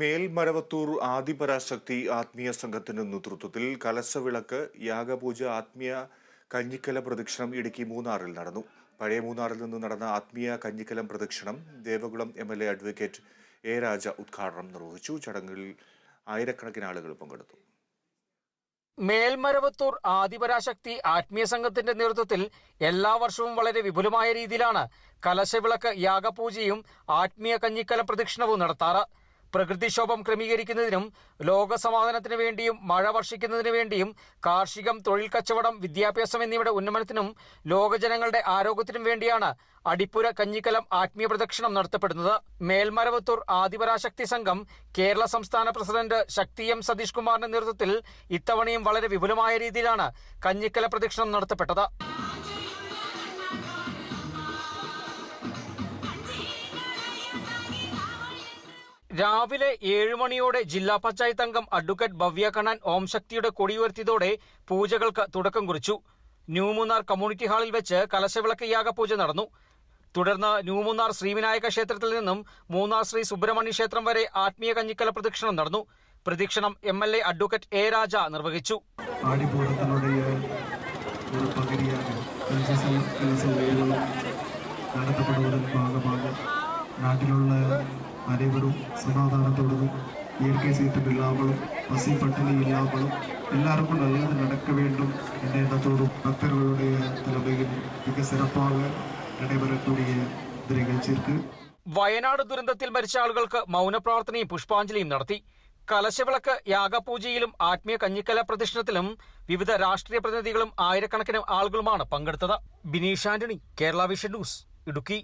മേൽമരവത്തൂർ ആദിപരാശക്തി ആത്മീയ സംഘത്തിന്റെ നേതൃത്വത്തിൽ കലശവിളക്ക് യാഗപൂജ ആത്മീയ കഞ്ഞിക്കല പ്രദക്ഷിണം ഇടുക്കി മൂന്നാറിൽ നടന്നു. പഴയ മൂന്നാറിൽ നിന്ന് നടന്ന ആത്മീയ കഞ്ഞിക്കലം പ്രദക്ഷിണം Devikulam M L A advocate A Raja ഉദ്ഘാടനം നിർവഹിച്ചു. ചടങ്ങിൽ ആയിരക്കണക്കിന് ആളുകൾ പങ്കെടുത്തു. മേൽമരവത്തൂർ ആദിപരാശക്തി ആത്മീയ സംഘത്തിന്റെ നേതൃത്വത്തിൽ എല്ലാ വർഷവും വളരെ വിപുലമായ രീതിയിലാണ് കലശവിളക്ക് യാഗപൂജയും ആത്മീയ കഞ്ഞിക്കല പ്രദക്ഷിണവും നടത്താറ്. പ്രകൃതിക്ഷോഭം ക്രമീകരിക്കുന്നതിനും ലോകസമാധാനത്തിനു വേണ്ടിയും മഴ വർഷിക്കുന്നതിനു വേണ്ടിയും കാർഷികം തൊഴിൽ കച്ചവടം വിദ്യാഭ്യാസം എന്നിവയുടെ ഉന്നമനത്തിനും ലോകജനങ്ങളുടെ ആരോഗ്യത്തിനും വേണ്ടിയാണ് അടിപ്പുര കഞ്ഞിക്കലം ആത്മീയ പ്രദക്ഷിണം നടത്തപ്പെടുന്നത്. മേൽമരവത്തൂർ ആദിപരാശക്തി സംഘം കേരള സംസ്ഥാന പ്രസിഡന്റ് ശക്തി എം സതീഷ് കുമാറിന്റെ നേതൃത്വത്തിൽ ഇത്തവണയും വളരെ വിപുലമായ രീതിയിലാണ് കഞ്ഞിക്കല പ്രദക്ഷിണം നടത്തപ്പെട്ടത്. രാവിലെ ഏഴുമണിയോടെ ജില്ലാ പഞ്ചായത്ത് അംഗം അഡ്വക്കേറ്റ് ഭവ്യ കണ്ണൻ ഓം ശക്തിയുടെ കൊടിയുയർത്തിയതോടെ പൂജകൾക്ക് തുടക്കം കുറിച്ചു. ന്യൂമൂന്നാർ കമ്മ്യൂണിറ്റി ഹാളിൽ വെച്ച് കലശവിളക്ക് യാഗപൂജ നടന്നു. തുടർന്ന് ന്യൂമൂന്നാർ ശ്രീവിനായക ക്ഷേത്രത്തിൽ നിന്നും മൂന്നാർ ശ്രീ സുബ്രഹ്മണ്യ ക്ഷേത്രം വരെ ആത്മീയ കഞ്ഞിക്കല പ്രദക്ഷിണം നടന്നു. പ്രദക്ഷിണം M L A advocate A Raja നിർവഹിച്ചു. നടത്തപ്പെടുന്നതിന് ഭാഗമാണ് பகுதியாக கல்ச்சரல் கல்ச்சரல் நடத்தப்படுவதன் பாகமாக நாட்டிலுள்ள அனைவரும் சமாதானத்தோடும் இயற்கை சீற்றம் இல்லாமலும் பசி பட்டினி இல்லாமலும் எல்லாருக்கும் நல்லது நடக்க வேண்டும் என்ற எண்ணத்தோடும் பக்தர்களுடைய தலைமையில் மிக சிறப்பாக நடைபெறக்கூடிய இந்த நிகழ்ச்சிக்கு വയനാട് ദുരന്തത്തിൽ മരിച്ച ആളുകൾക്ക് മൗനപ്രാർത്ഥനയും പുഷ്പാഞ്ജലിയും നടത്തി കലശവിളക്ക് യാഗപൂജയിലും ആത്മീയ കഞ്ഞിക്കല പ്രദക്ഷിണത്തിലും വിവിധ രാഷ്ട്രീയ പ്രതിനിധികളും ആയിരക്കണക്കിന് ആളുകളുമാണ് പങ്കെടുത്തത് Bineesh Antony Kerala Vision News Idukki